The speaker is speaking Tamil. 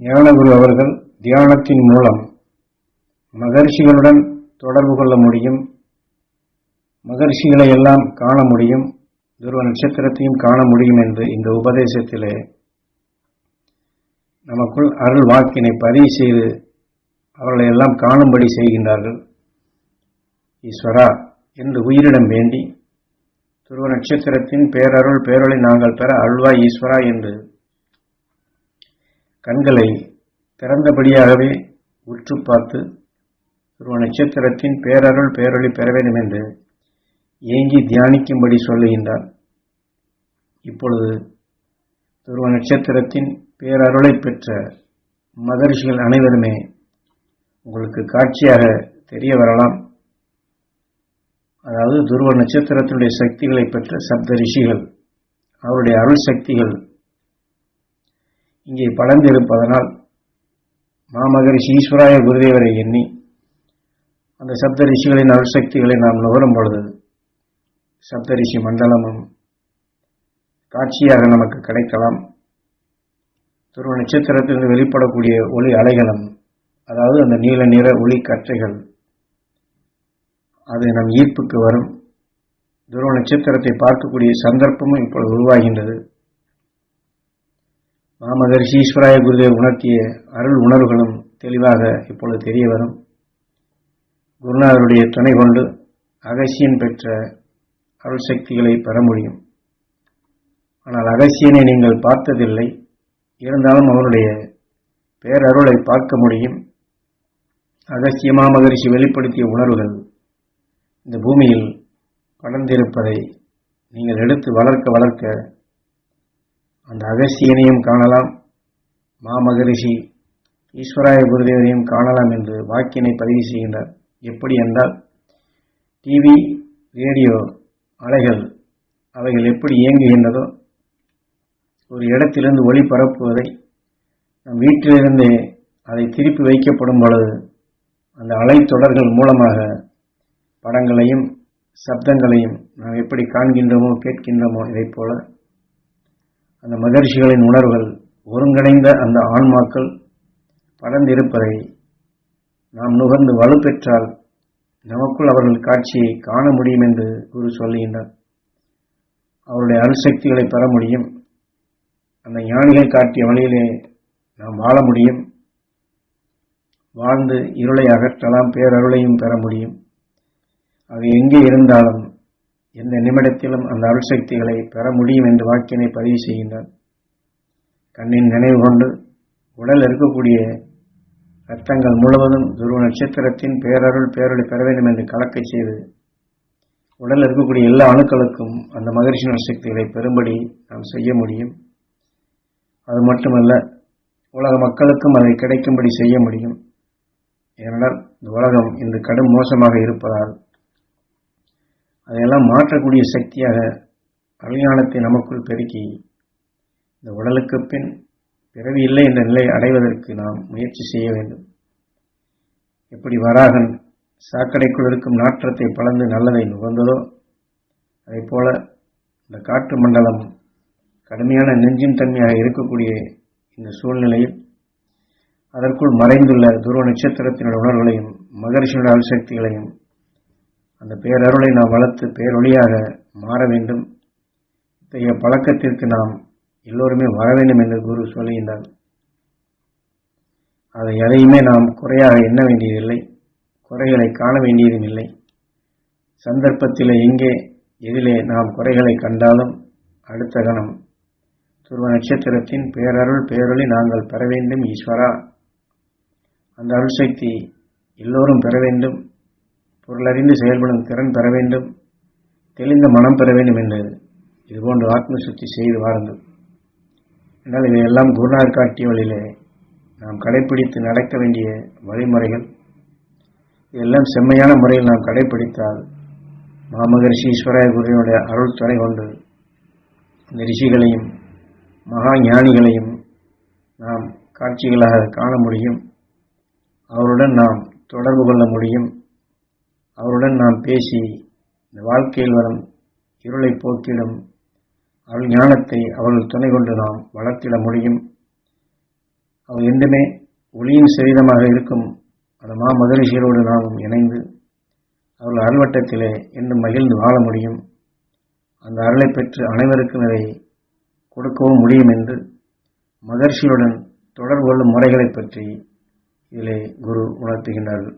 ஞானகுரு அவர்கள் தியானத்தின் மூலம் மகர்ஷிகளுடன் தொடர்பு கொள்ள முடியும் மகர்ஷிகளை எல்லாம் காண முடியும் துருவ நட்சத்திரத்தையும் காண முடியும் என்று இந்த உபதேசத்திலே நமக்குள் அருள் வாக்கினை பதிவு செய்து அவர்களை எல்லாம் காணும்படி செய்கின்றார்கள். ஈஸ்வரா என்று உயிரிடம் வேண்டி துருவ நட்சத்திரத்தின் பேரருள் பேரொளி நாங்கள் பெற அருள்வாய் ஈஸ்வரா என்று கண்களை திறந்தபடியாகவே உற்று பார்த்து துருவ நட்சத்திரத்தின் பேரருள் பேரொளி பெற வேண்டும் என்று ஏங்கி தியானிக்கும்படி சொல்லுகின்றார். இப்பொழுது துருவ நட்சத்திரத்தின் பேரருளை பெற்ற மகரிஷிகள் அனைவருமே உங்களுக்கு காட்சியாக தெரிய வரலாம். அதாவது துருவ நட்சத்திரத்தினுடைய சக்திகளை பெற்ற சப்த ரிஷிகள் அவருடைய அருள் சக்திகள் இங்கே பலர்ந்திருப்பதனால் மாமகரிஷி ஈஸ்வராய குருதேவரை எண்ணி அந்த சப்த ரிஷிகளின் அருசக்திகளை நாம் நுகரும் பொழுது சப்தரிஷி மண்டலமும் காட்சியாக நமக்கு கிடைக்கலாம். துருவ நட்சத்திரத்திலிருந்து வெளிப்படக்கூடிய ஒளி அலைகளும் அதாவது அந்த நீல நிற ஒளி கற்றைகள் அது நம் ஈர்ப்புக்கு வரும். துருவ நட்சத்திரத்தை பார்க்கக்கூடிய சந்தர்ப்பமும் இப்பொழுது உருவாகின்றது. மாமகரிஷி ஈஸ்வராய குருதேவ் உணர்த்திய அருள் உணர்வுகளும் தெளிவாக இப்பொழுது தெரிய வரும். குருநாதருடைய துணை கொண்டு அகசியன் பெற்ற அருள் சக்திகளை பெற முடியும். ஆனால் அகசியனை நீங்கள் பார்த்ததில்லை. இருந்தாலும் அவருடைய பேரருளை பார்க்க முடியும். அகசிய மாமகரிஷி வெளிப்படுத்திய உணர்வுகள் இந்த பூமியில் படர்ந்திருப்பதை நீங்கள் எடுத்து வளர்க்க வளர்க்க அந்த அகஸ்தியனையும் காணலாம். மாமகரிஷி ஈஸ்வராய குருதேவரையும் காணலாம் என்று வாக்கினை பதிவு செய்கின்றார். எப்படி என்றால் டிவி ரேடியோ அலைகள் அவைகள் எப்படி இயங்குகின்றதோ ஒரு இடத்திலிருந்து ஒளி பரப்புவதை நம் வீட்டிலிருந்தே அதை திருப்பி வைக்கப்படும் பொழுது அந்த அலை தொடர்கள் மூலமாக படங்களையும் சப்தங்களையும் நாம் எப்படி காண்கின்றோமோ கேட்கின்றோமோ இதைப் போல அந்த மகர்ஷிகளின் உணர்வுகள் ஒருங்கிணைந்த அந்த ஆன்மாக்கள் படர்ந்திருப்பதை நாம் நுகர்ந்து வலுப்பெற்றால் நமக்குள் அவர்கள் காட்சியை காண முடியும் என்று குரு சொல்லுகின்றார். அவருடைய அணுசக்திகளை பெற முடியும். அந்த ஞானிகள் காட்டிய வழியிலே நாம் வாழ முடியும். வாழ்ந்து இருளை அகற்றலாம் பேரருளையும் பெற முடியும். அது எங்கே இருந்தாலும் எந்த நிமிடத்திலும் அந்த அருள் சக்திகளை பெற முடியும் என்று வாக்கினை பதிவு செய்கின்றார். கண்ணின் நினைவு கொண்டு உடல் இருக்கக்கூடிய ரத்தங்கள் முழுவதும் துருவ நட்சத்திரத்தின் பேரருள் பேரொளி பெற வேண்டும் என்று கலக்கச் செய்து உடல் இருக்கக்கூடிய எல்லா அணுக்களுக்கும் அந்த மகரிஷி சக்திகளை பெறும்படி நாம் செய்ய முடியும். அது மட்டுமல்ல உலக மக்களுக்கும் அதை கிடைக்கும்படி செய்ய முடியும். ஏனென்றால் இந்த உலகம் இன்று கடும் மோசமாக இருப்பதால் அதையெல்லாம் மாற்றக்கூடிய சக்தியாக கல்யாணத்தை நமக்குள் பெருக்கி இந்த உடலுக்கு பின் பிறவி இல்லை என்ற நிலை அடைவதற்கு நாம் முயற்சி செய்ய வேண்டும். எப்படி வராகன் சாக்கடைக்குள் இருக்கும் நாற்றத்தை பலந்து நல்லதை நுகர்ந்ததோ அதே போல இந்த காற்று மண்டலம் கடுமையான நெஞ்சின் தன்மையாக இருக்கக்கூடிய இந்த சூழ்நிலையில் அதற்குள் மறைந்துள்ள துருவ நட்சத்திரத்தினுடைய உணர்வுகளையும் மகரிஷியுடைய அணுசக்திகளையும் அந்த பேரருளை நாம் வளர்த்து பேரொழியாக மாற வேண்டும். இத்தகைய பழக்கத்திற்கு நாம் எல்லோருமே வர வேண்டும் என்று குரு சொல்லுகின்றார். அதை எதையுமே நாம் குறையாக எண்ண வேண்டியதில்லை. குறைகளை காண வேண்டியதும் இல்லை. சந்தர்ப்பத்தில் எங்கே எதிலே நாம் குறைகளை கண்டாலும் அடுத்த கணம் துருவ நட்சத்திரத்தின் பேரருள் பேரொளி நாங்கள் பெற வேண்டும் ஈஸ்வரா. அந்த அருள் சக்தி எல்லோரும் பெற வேண்டும். பொருள் அறிந்து செயல்படும் திறன் பெற வேண்டும் தெளிந்த மனம் பெற வேண்டும் என்றது இதுபோன்று ஆத்ம சுத்தி செய்து வாருங்கள். என்றால் இவையெல்லாம் குருநாதர் காட்டிய வழியிலே நாம் கடைபிடித்து நடக்க வேண்டிய வழிமுறைகள். இதெல்லாம் செம்மையான முறையில் நாம் கடைபிடித்தால் மாமகரிஷி ஈஸ்வராய குருவினுடைய அருள் துணை கொண்டு இந்த ரிஷிகளையும் மகா ஞானிகளையும் நாம் காட்சிகளாக காண முடியும். அவருடன் நாம் தொடர்பு கொள்ள முடியும். அவருடன் நாம் பேசி இந்த வாழ்க்கையில் வரும் இருளை போக்கிடும் அருள் ஞானத்தை அவர்கள் துணை கொண்டு நாம் வளர்த்திட முடியும். அவர் என்றுமே ஒளியின் சரீரமாக இருக்கும் அந்த மா மகரிஷிகளோடு நாமும் இணைந்து அவர்கள் அருள்வட்டத்திலே என்றும் மகிழ்ந்து வாழ முடியும். அந்த அருளை பெற்று அனைவருக்கும் இதை கொடுக்கவும் முடியும் என்று மகர்ஷியுடன் தொடர்பு கொள்ளும் முறைகளை பற்றி இதிலே குரு உணர்த்துகின்றார்கள்.